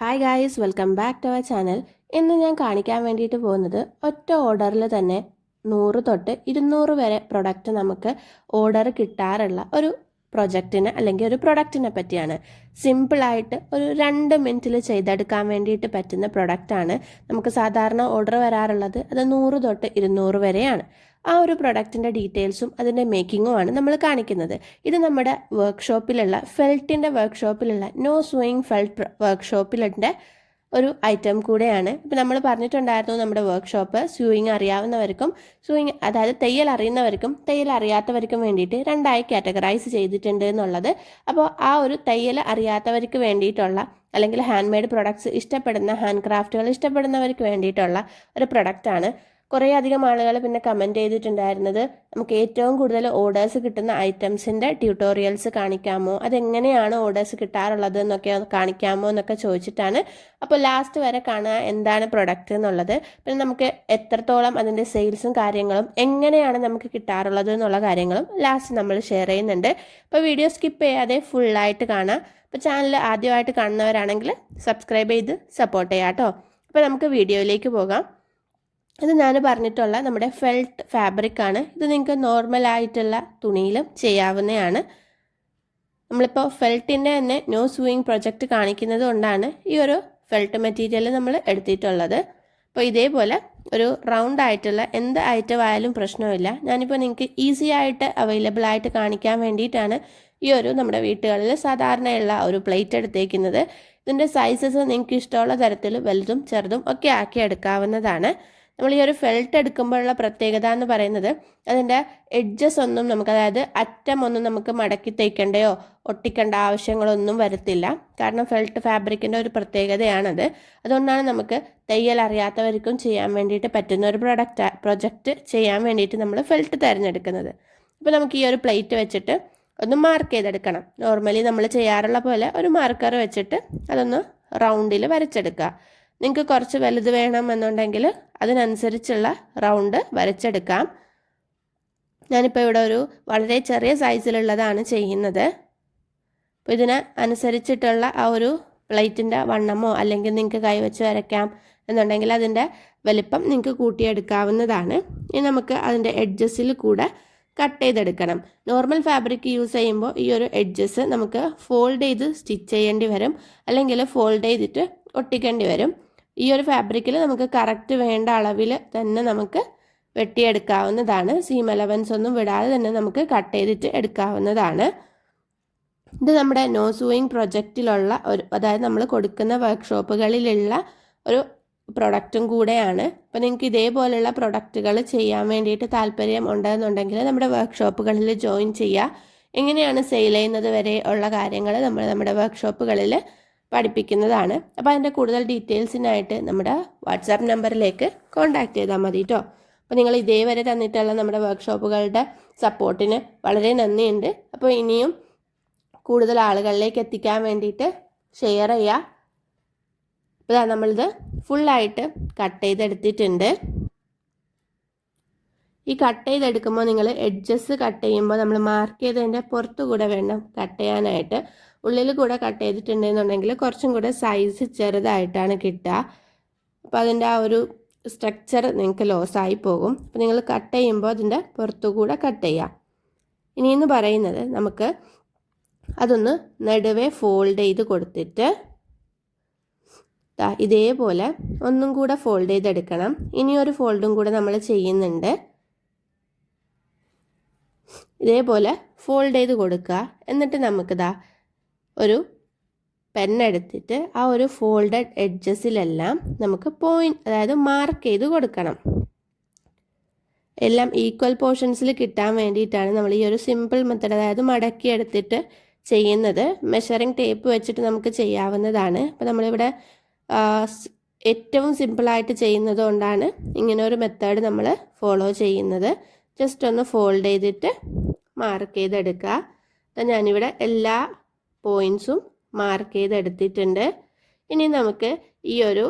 Hi guys welcome back to our channel ഇന്ന് ഞാൻ കാണിക്കാൻ വേണ്ടിയിട്ട് പോകുന്നത് ഒറ്റ ഓർഡറിൽ തന്നെ നൂറ് തൊട്ട് ഇരുന്നൂറ് വരെ പ്രൊഡക്റ്റ് നമുക്ക് ഓർഡർ കിട്ടാറുള്ള ഒരു പ്രൊജക്റ്റിന് അല്ലെങ്കിൽ ഒരു പ്രൊഡക്റ്റിനെ പറ്റിയാണ്. സിമ്പിളായിട്ട് ഒരു രണ്ട് മിനിറ്റിൽ ചെയ്തെടുക്കാൻ വേണ്ടിയിട്ട് പറ്റുന്ന പ്രൊഡക്റ്റാണ് നമുക്ക് സാധാരണ ഓർഡർ വരാറുള്ളത് അത് നൂറ് തൊട്ട് ഇരുന്നൂറ് വരെയാണ്. ആ ഒരു പ്രൊഡക്റ്റിന്റെ ഡീറ്റെയിൽസും അതിന്റെ മേക്കിങ്ങുമാണ് നമ്മൾ കാണിക്കുന്നത്. ഇത് നമ്മുടെ വർക്ക്ഷോപ്പിലുള്ള ഫെൽറ്റിന്റെ വർക്ക്ഷോപ്പിലുള്ള നോ സ്വിങ് ഫെൽറ്റ് വർക്ക്ഷോപ്പിലുണ്ട് ഒരു ഐറ്റം കൂടെയാണ്. ഇപ്പം നമ്മൾ പറഞ്ഞിട്ടുണ്ടായിരുന്നു നമ്മുടെ വർക്ക്ഷോപ്പ് സ്യൂയിങ് അറിയാവുന്നവർക്കും സ്യൂയിങ് അതായത് തയ്യൽ അറിയുന്നവർക്കും തയ്യൽ അറിയാത്തവർക്കും വേണ്ടിയിട്ട് രണ്ടായി കാറ്റഗറൈസ് ചെയ്തിട്ടുണ്ട് എന്നുള്ളത്. അപ്പോൾ ആ ഒരു തയ്യൽ അറിയാത്തവർക്ക് വേണ്ടിയിട്ടുള്ള അല്ലെങ്കിൽ ഹാൻഡ് മെയ്ഡ് പ്രൊഡക്ട്സ് ഇഷ്ടപ്പെടുന്ന ഹാൻഡ് ക്രാഫ്റ്റുകൾ ഇഷ്ടപ്പെടുന്നവർക്ക് വേണ്ടിയിട്ടുള്ള ഒരു പ്രൊഡക്റ്റാണ് കുറേ അധികം ആളുകൾ പിന്നെ കമന്റ് ചെയ്തിട്ടുണ്ടായിരുന്നത് നമുക്ക് ഏറ്റവും കൂടുതൽ ഓർഡേഴ്സ് കിട്ടുന്ന ഐറ്റംസിന്റെ ട്യൂട്ടോറിയൽസ് കാണിക്കാമോ? അതെങ്ങനെയാണ് ഓർഡേഴ്സ് കിട്ടാറുള്ളത് എന്നൊക്കെ കാണിക്കാമോ എന്നൊക്കെ ചോദിച്ചിട്ടാണ്. അപ്പോൾ ലാസ്റ്റ് വരെ കാണുക എന്താണ് പ്രൊഡക്റ്റ് എന്നുള്ളത്. പിന്നെ നമുക്ക് എത്രത്തോളം അതിന്റെ സെയിൽസും കാര്യങ്ങളും എങ്ങനെയാണ് നമുക്ക് കിട്ടാറുള്ളത് എന്നുള്ള കാര്യങ്ങളും ലാസ്റ്റ് നമ്മൾ ഷെയർ ചെയ്യുന്നുണ്ട്. അപ്പോൾ വീഡിയോ സ്കിപ്പ് ചെയ്യാതെ ഫുള്ളായിട്ട് കാണാം അപ്പോൾ ചാനൽ ആദ്യമായിട്ട് കാണുന്നവരാണെങ്കിൽ സബ്സ്ക്രൈബ് ചെയ്ത് സപ്പോർട്ട് ചെയ്യാം കേട്ടോ അപ്പോൾ നമുക്ക് വീഡിയോയിലേക്ക് പോകാം. ഇത് ഞാൻ പറഞ്ഞിട്ടുള്ള നമ്മുടെ ഫെൽറ്റ് ഫാബ്രിക് ആണ്. ഇത് നിങ്ങൾക്ക് നോർമൽ ആയിട്ടുള്ള തുണിയിലും ചെയ്യാവുന്നതാണ്. നമ്മളിപ്പോൾ ഫെൽറ്റിന്റെ തന്നെ നോ സൂയിങ് പ്രൊജക്റ്റ് കാണിക്കുന്നത് കൊണ്ടാണ് ഈ ഒരു ഫെൽറ്റ് മെറ്റീരിയൽ നമ്മൾ എടുത്തിട്ടുള്ളത്. അപ്പോൾ ഇതേപോലെ ഒരു റൗണ്ട് ആയിട്ടുള്ള എന്ത് ഐറ്റം ആയാലും പ്രശ്നമില്ല. ഞാനിപ്പോൾ നിങ്ങൾക്ക് ഈസി ആയിട്ട് അവൈലബിൾ ആയിട്ട് കാണിക്കാൻ വേണ്ടിയിട്ടാണ് ഈ ഒരു നമ്മുടെ വീട്ടുകളിൽ സാധാരണയുള്ള ഒരു പ്ലേറ്റ് എടുത്തേക്കുന്നത്. ഇതിന്റെ സൈസസ് നിങ്ങൾക്ക് ഇഷ്ടമുള്ള തരത്തിൽ വലുതും ചെറുതും ഒക്കെ ആക്കി എടുക്കാവുന്നതാണ്. നമ്മൾ ഈ ഒരു ഫെൽറ്റ് എടുക്കുമ്പോഴുള്ള പ്രത്യേകത എന്ന് പറയുന്നത് അതിന്റെ എഡ്ജസ് ഒന്നും നമുക്ക് അതായത് അറ്റം ഒന്നും നമുക്ക് മടക്കി തേക്കേണ്ടയോ ഒട്ടിക്കേണ്ട ആവശ്യങ്ങളൊന്നും വരത്തില്ല. കാരണം ഫെൽറ്റ് ഫാബ്രിക്കിന്റെ ഒരു പ്രത്യേകതയാണത്. അതുകൊണ്ടാണ് നമുക്ക് തയ്യൽ അറിയാത്തവർക്കും ചെയ്യാൻ വേണ്ടിയിട്ട് പറ്റുന്ന ഒരു പ്രൊഡക്റ്റ് പ്രൊജക്റ്റ് ചെയ്യാൻ വേണ്ടിയിട്ട് നമ്മൾ ഫെൽറ്റ് തിരഞ്ഞെടുക്കുന്നത്. അപ്പോൾ നമുക്ക് ഈ ഒരു പ്ലേറ്റ് വെച്ചിട്ട് ഒന്ന് മാർക്ക് ചെയ്തെടുക്കണം. നോർമലി നമ്മൾ ചെയ്യാറുള്ള പോലെ ഒരു മാർക്കർ വെച്ചിട്ട് അതൊന്ന് റൗണ്ടിൽ വരച്ചെടുക്കുക. നിങ്ങൾക്ക് കുറച്ച് വലുത് വേണമെന്നുണ്ടെങ്കിൽ അതിനനുസരിച്ചുള്ള റൗണ്ട് വരച്ചെടുക്കാം. ഞാനിപ്പോൾ ഇവിടെ ഒരു വളരെ ചെറിയ സൈസിലുള്ളതാണ് ചെയ്യുന്നത്. അപ്പോൾ ഇതിന് അനുസരിച്ചിട്ടുള്ള ആ ഒരു പ്ലേറ്റിന്റെ വണ്ണമോ അല്ലെങ്കിൽ നിങ്ങൾക്ക് കൈവച്ച് വരയ്ക്കാം എന്നുണ്ടെങ്കിൽ അതിന്റെ വലിപ്പം നിങ്ങൾക്ക് കൂട്ടിയെടുക്കാവുന്നതാണ്. ഇനി നമുക്ക് അതിന്റെ എഡ്ജസിൽ കൂടെ കട്ട് ചെയ്തെടുക്കണം. നോർമൽ ഫാബ്രിക് യൂസ് ചെയ്യുമ്പോൾ ഈ ഒരു എഡ്ജസ് നമുക്ക് ഫോൾഡ് ചെയ്ത് സ്റ്റിച്ച് ചെയ്യേണ്ടി വരും. അല്ലെങ്കിൽ ഫോൾഡ് ചെയ്തിട്ട് ഒട്ടിക്കേണ്ടി വരും. ഈ ഒരു ഫാബ്രിക്കിൽ നമുക്ക് കറക്റ്റ് വേണ്ട അളവിൽ തന്നെ നമുക്ക് വെട്ടിയെടുക്കാവുന്നതാണ്. സീം അലവൻസ് ഒന്നും വിടാതെ തന്നെ നമുക്ക് കട്ട് ചെയ്തിട്ട് എടുക്കാവുന്നതാണ്. ഇത് നമ്മുടെ നോ സൂയിങ് പ്രൊജക്റ്റിലുള്ള ഒരു അതായത് നമ്മൾ കൊടുക്കുന്ന വർക്ക്ഷോപ്പുകളിലുള്ള ഒരു പ്രൊഡക്റ്റും കൂടെയാണ്. അപ്പോൾ നിങ്ങൾക്ക് ഇതേപോലെയുള്ള പ്രൊഡക്റ്റുകൾ ചെയ്യാൻ വേണ്ടിയിട്ട് താല്പര്യം ഉണ്ടെന്നുണ്ടെങ്കിൽ നമ്മുടെ വർക്ക്ഷോപ്പുകളിൽ ജോയിൻ ചെയ്യുക എങ്ങനെയാണ് സെയിൽ ചെയ്യുന്നത് വരെ ഉള്ള കാര്യങ്ങൾ നമ്മൾ നമ്മുടെ വർക്ക്ഷോപ്പുകളിൽ പഠിപ്പിക്കുന്നതാണ്. അപ്പോൾ അതിന്റെ കൂടുതൽ ഡീറ്റെയിൽസിനായിട്ട് നമ്മുടെ വാട്സാപ്പ് നമ്പറിലേക്ക് കോൺടാക്റ്റ് ചെയ്താൽ മതി കേട്ടോ അപ്പോൾ നിങ്ങൾ ഇതേവരെ തന്നിട്ടുള്ള നമ്മുടെ വർക്ക്ഷോപ്പുകളുടെ സപ്പോർട്ടിന് വളരെ നന്ദിയുണ്ട്. അപ്പോൾ ഇനിയും കൂടുതൽ ആളുകളിലേക്ക് എത്തിക്കാൻ വേണ്ടിയിട്ട് ഷെയർ ചെയ്യുക. അപ്പോൾ നമ്മളിത് ഫുള്ളായിട്ട് കട്ട് ചെയ്തെടുത്തിട്ടുണ്ട്. ഈ കട്ട് ചെയ്തെടുക്കുമ്പോൾ നിങ്ങൾ എഡ്ജസ് കട്ട് ചെയ്യുമ്പോൾ നമ്മൾ മാർക്ക് ചെയ്തതിന്റെ പുറത്തു കൂടെ വേണം കട്ട് ചെയ്യാനായിട്ട്. ഉള്ളിൽ കൂടെ കട്ട് ചെയ്തിട്ടുണ്ടെന്നുണ്ടെങ്കിൽ കുറച്ചും കൂടെ സൈസ് ചെറുതായിട്ടാണ് കിട്ടുക. അപ്പോൾ അതിന്റെ ആ ഒരു സ്ട്രക്ചർ നിങ്ങൾക്ക് ലോസായി പോകും. അപ്പോൾ നിങ്ങൾ കട്ട് ചെയ്യുമ്പോൾ അതിന്റെ പുറത്തു കൂടെ കട്ട് ചെയ്യാം. ഇനിയെന്ന് പറയുന്നത് നമുക്ക് അതൊന്ന് നടുവേ ഫോൾഡ് ചെയ്ത് കൊടുത്തിട്ട് ഇതേപോലെ ഒന്നും കൂടെ ഫോൾഡ് ചെയ്തെടുക്കണം. ഇനിയൊരു ഫോൾഡും കൂടെ നമ്മൾ ചെയ്യുന്നുണ്ട്. ഇതേപോലെ ഫോൾഡ് ചെയ്ത് കൊടുക്കുക. എന്നിട്ട് നമുക്കിതാ ഒരു പെന്നെടുത്തിട്ട് ആ ഒരു ഫോൾഡഡ് എഡ്ജസിലെല്ലാം നമുക്ക് പോയിന്റ് അതായത് മാർക്ക് ചെയ്ത് കൊടുക്കണം. എല്ലാം ഈക്വൽ പോർഷൻസിൽ കിട്ടാൻ വേണ്ടിയിട്ടാണ് നമ്മൾ ഈ ഒരു സിമ്പിൾ മെത്തേഡ് അതായത് മടക്കി എടുത്തിട്ട് ചെയ്യുന്നത്. മെഷറിംഗ് ടേപ്പ് വെച്ചിട്ട് നമുക്ക് ചെയ്യാവുന്നതാണ്. അപ്പോൾ നമ്മളിവിടെ ഏറ്റവും സിമ്പിളായിട്ട് ചെയ്യുന്നത് കൊണ്ടാണ് ഇങ്ങനെ ഒരു മെത്തേഡ് നമ്മൾ ഫോളോ ചെയ്യുന്നത്. ജസ്റ്റ് ഒന്ന് ഫോൾഡ് ചെയ്തിട്ട് മാർക്ക് ചെയ്തെടുക്കുക. ഞാനിവിടെ എല്ലാ പോയിൻസും മാർക്ക് ചെയ്തെടുത്തിട്ടുണ്ട്. ഇനി നമുക്ക് ഈ ഒരു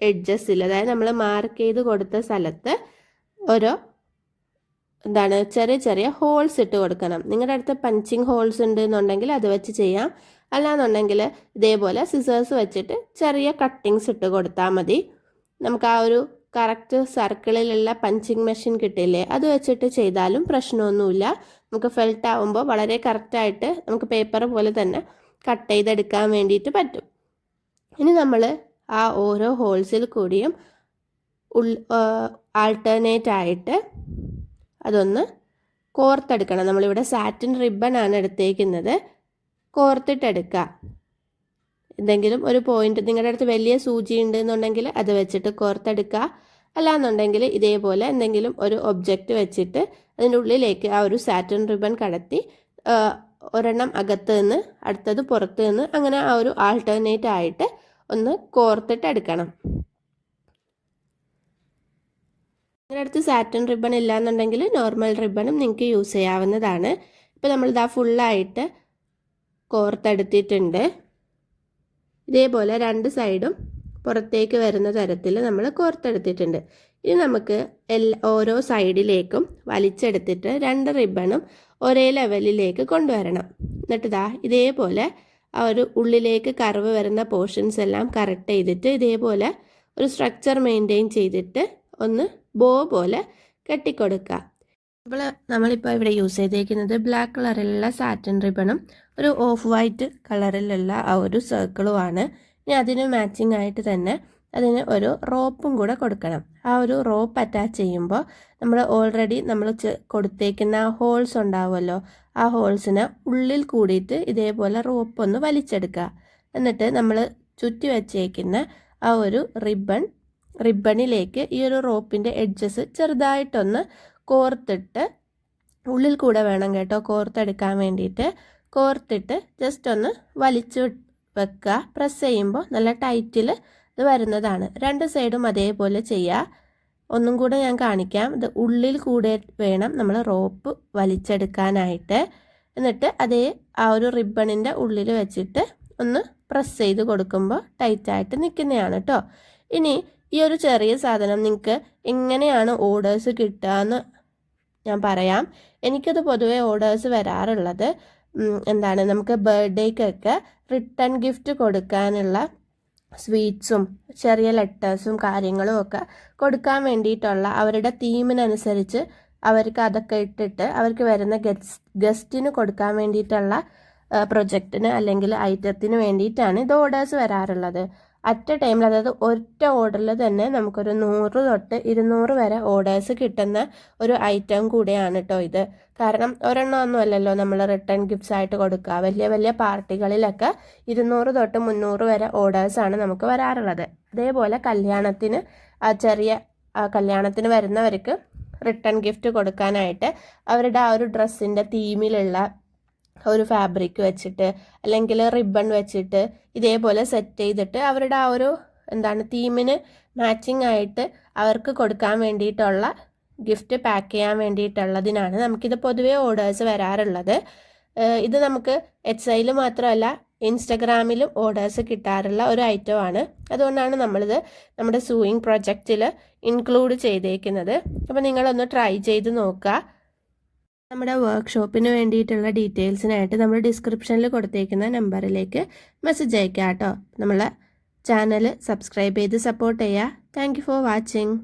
എഡ്ജസിൽ അതായത് നമ്മൾ മാർക്ക് ചെയ്ത് കൊടുത്ത സ്ഥലത്ത് ഓരോ എന്താണ് ചെറിയ ചെറിയ ഹോൾസ് ഇട്ട് കൊടുക്കണം. നിങ്ങളുടെ അടുത്ത് പഞ്ചിങ് ഹോൾസ് ഉണ്ട് എന്നുണ്ടെങ്കിൽ അത് വെച്ച് ചെയ്യാം. അല്ലാന്നുണ്ടെങ്കിൽ ഇതേപോലെ സിസേഴ്സ് വെച്ചിട്ട് ചെറിയ കട്ടിങ്സ് ഇട്ട് കൊടുത്താൽ മതി. നമുക്ക് ആ ഒരു കറക്റ്റ് സർക്കിളിലുള്ള പഞ്ചിങ് മെഷീൻ കിട്ടില്ലേ അത് വെച്ചിട്ട് ചെയ്താലും പ്രശ്നമൊന്നുമില്ല. നമുക്ക് ഫെൽറ്റ് ആവുമ്പോൾ വളരെ കറക്റ്റായിട്ട് നമുക്ക് പേപ്പർ പോലെ തന്നെ കട്ട് ചെയ്തെടുക്കാൻ വേണ്ടിയിട്ട് പറ്റും. ഇനി നമ്മൾ ആ ഓരോ ഹോൾസിൽ കൂടിയും ഉൾ ആൾട്ടർനേറ്റ് ആയിട്ട് അതൊന്ന് കോർത്തെടുക്കണം. നമ്മളിവിടെ സാറ്റിൻ റിബൺ ആണ് എടുത്തേക്കുന്നത്. കോർത്തിട്ടെടുക്കുക എന്തെങ്കിലും ഒരു പോയിന്റ് നിങ്ങളുടെ അടുത്ത് വലിയ സൂചി ഉണ്ട് എന്നുണ്ടെങ്കിൽ അത് വെച്ചിട്ട് കോർത്തെടുക്കുക അല്ലാന്നുണ്ടെങ്കിൽ ഇതേപോലെ എന്തെങ്കിലും ഒരു ഒബ്ജക്റ്റ് വെച്ചിട്ട് അതിന്റെ ഉള്ളിലേക്ക് ആ ഒരു സാറ്റൻ റിബൺ കടത്തി ഒരെണ്ണം അകത്ത് നിന്ന് അടുത്തത് പുറത്ത് നിന്ന് അങ്ങനെ ആ ഒരു ആൾട്ടർനേറ്റ് ആയിട്ട് ഒന്ന് കോർത്തിട്ട് എടുക്കണം. നിങ്ങളുടെ അടുത്ത് സാറ്റൻ റിബൺ ഇല്ലാന്നുണ്ടെങ്കിൽ നോർമൽ റിബണും നിങ്ങൾക്ക് യൂസ് ചെയ്യാവുന്നതാണ്. ഇപ്പോൾ നമ്മളിതാ ഫുള്ളായിട്ട് കോർത്തെടുത്തിട്ടുണ്ട്. ഇതേപോലെ രണ്ട് സൈഡും പുറത്തേക്ക് വരുന്ന തരത്തിൽ നമ്മൾ കോർത്തെടുത്തിട്ടുണ്ട്. ഇനി നമുക്ക് എല്ലാ ഓരോ സൈഡിലേക്കും വലിച്ചെടുത്തിട്ട് രണ്ട് റിബണും ഒരേ ലെവലിലേക്ക് കൊണ്ടുവരണം. എന്നിട്ട് ഇതാ ഇതേപോലെ ആ ഒരു ഉള്ളിലേക്ക് കർവ് വരുന്ന പോർഷൻസ് എല്ലാം കറക്റ്റ് ചെയ്തിട്ട് ഇതേപോലെ ഒരു സ്ട്രക്ചർ മെയിന്റെയിൻ ചെയ്തിട്ട് ഒന്ന് ബോ പോലെ കെട്ടിക്കൊടുക്കുക. നമ്മൾ നമ്മളിപ്പോൾ ഇവിടെ യൂസ് ചെയ്തേക്കുന്നത് ബ്ലാക്ക് കളറിലുള്ള സാറ്റൻ റിബണും ഒരു ഓഫ് വൈറ്റ് കളറിലുള്ള ആ ഒരു സർക്കിളുമാണ്. ഇനി അതിന് മാച്ചിങ് ആയിട്ട് തന്നെ അതിന് ഒരു റോപ്പും കൂടെ കൊടുക്കണം. ആ ഒരു റോപ്പ് അറ്റാച്ച് ചെയ്യുമ്പോൾ നമ്മൾ ഓൾറെഡി നമ്മൾ കൊടുത്തേക്കുന്ന ഹോൾസ് ഉണ്ടാവുമല്ലോ ആ ഹോൾസിന് ഉള്ളിൽ കൂടിയിട്ട് ഇതേപോലെ റോപ്പ് ഒന്ന് വലിച്ചെടുക്കുക. എന്നിട്ട് നമ്മൾ ചുറ്റി വച്ചേക്കുന്ന ആ ഒരു റിബൺ റിബണിലേക്ക് ഈ ഒരു റോപ്പിന്റെ എഡ്ജസ് ചെറുതായിട്ടൊന്ന് കോർത്തിട്ട് ഉള്ളിൽ കൂടെ വേണം കേട്ടോ കോർത്തെടുക്കാൻ വേണ്ടിയിട്ട്. കോർത്തിട്ട് ജസ്റ്റ് ഒന്ന് വലിച്ചു വെക്കുക. പ്രസ് ചെയ്യുമ്പോൾ നല്ല ടൈറ്റിൽ ഇത് വരുന്നതാണ്. രണ്ട് സൈഡും അതേപോലെ ചെയ്യുക ഒന്നും കൂടെ ഞാൻ കാണിക്കാം. ഇത് ഉള്ളിൽ കൂടെ വേണം നമ്മൾ റോപ്പ് വലിച്ചെടുക്കാനായിട്ട്. എന്നിട്ട് അതേ ആ ഒരു റിബണിന്റെ ഉള്ളിൽ വെച്ചിട്ട് ഒന്ന് പ്രസ് ചെയ്ത് കൊടുക്കുമ്പോൾ ടൈറ്റായിട്ട് നിൽക്കുന്നതാണ് കേട്ടോ ഇനി ഈ ഒരു ചെറിയ സാധനം നിങ്ങൾക്ക് എങ്ങനെയാണ് ഓർഡേഴ്സ് കിട്ടുക എന്ന് ഞാൻ പറയാം. എനിക്കത് പൊതുവേ ഓർഡേഴ്സ് വരാറുള്ളത്. എന്താണ് നമുക്ക് ബർത്ത്ഡേക്കൊക്കെ റിട്ടേൺ ഗിഫ്റ്റ് കൊടുക്കാനുള്ള സ്വീറ്റ്സും ചെറിയ ലെറ്റേഴ്സും കാര്യങ്ങളും ഒക്കെ കൊടുക്കാൻ വേണ്ടിയിട്ടുള്ള അവരുടെ തീമിനനുസരിച്ച് അവർക്ക് അതൊക്കെ ഇട്ടിട്ട് അവർക്ക് വരുന്ന ഗസ്റ്റ് ഗസ്റ്റിന് കൊടുക്കാൻ വേണ്ടിയിട്ടുള്ള പ്രൊജക്റ്റിന് അല്ലെങ്കിൽ ഐറ്റത്തിന് വേണ്ടിയിട്ടാണ് ഇത് ഓർഡേഴ്സ് വരാറുള്ളത്. അറ്റ് ടൈമിൽ അതായത് ഒറ്റ ഓർഡറിൽ തന്നെ നമുക്കൊരു നൂറ് തൊട്ട് ഇരുന്നൂറ് വരെ ഓർഡേഴ്സ് കിട്ടുന്ന ഒരു ഐറ്റം കൂടിയാണ് കേട്ടോ ഇത്. കാരണം ഒരെണ്ണം ഒന്നും അല്ലല്ലോ നമ്മൾ റിട്ടേൺ ഗിഫ്റ്റ്സ് ആയിട്ട് കൊടുക്കുക വലിയ വലിയ പാർട്ടികളിലൊക്കെ ഇരുന്നൂറ് തൊട്ട് മുന്നൂറ് വരെ ഓർഡേഴ്സാണ് നമുക്ക് വരാറുള്ളത്. അതേപോലെ കല്യാണത്തിന് ചെറിയ കല്യാണത്തിന് വരുന്നവർക്ക് റിട്ടേൺ ഗിഫ്റ്റ് കൊടുക്കാനായിട്ട് അവരുടെ ആ ഒരു ഡ്രസ്സിന്റെ തീമിലുള്ള ഒരു ഫാബ്രിക് വെച്ചിട്ട് അല്ലെങ്കിൽ റിബൺ വെച്ചിട്ട് ഇതേപോലെ സെറ്റ് ചെയ്തിട്ട് അവരുടെ ആ ഒരു എന്താണ് തീമിന് മാച്ചിങ് ആയിട്ട് അവർക്ക് കൊടുക്കാൻ വേണ്ടിയിട്ടുള്ള ഗിഫ്റ്റ് പാക്ക് ചെയ്യാൻ വേണ്ടിയിട്ടുള്ളതിനാണ് നമുക്കിത് പൊതുവേ ഓർഡേഴ്സ് വരാറുള്ളത്. ഇത് നമുക്ക് എച്ച് ഐയിൽ മാത്രമല്ല ഇൻസ്റ്റഗ്രാമിലും ഓർഡേഴ്സ് കിട്ടാറുള്ള ഒരു ഐറ്റമാണ് അതുകൊണ്ടാണ് നമ്മളിത് നമ്മുടെ സൂയിങ് പ്രൊജക്റ്റിൽ ഇൻക്ലൂഡ് ചെയ്തേക്കുന്നത്. അപ്പോൾ നിങ്ങളൊന്ന് ട്രൈ ചെയ്ത് നോക്കുക. നമ്മുടെ വർക്ക്ഷോപ്പിന് വേണ്ടിയിട്ടുള്ള ഡീറ്റെയിൽസിനായിട്ട് നമ്മൾ ഡിസ്ക്രിപ്ഷനിൽ കൊടുത്തേക്കുന്ന നമ്പറിലേക്ക് മെസ്സേജ് അയക്കാം കേട്ടോ നമ്മളെ ചാനൽ സബ്സ്ക്രൈബ് ചെയ്ത് സപ്പോർട്ട് ചെയ്യുക താങ്ക് ഫോർ വാച്ചിങ്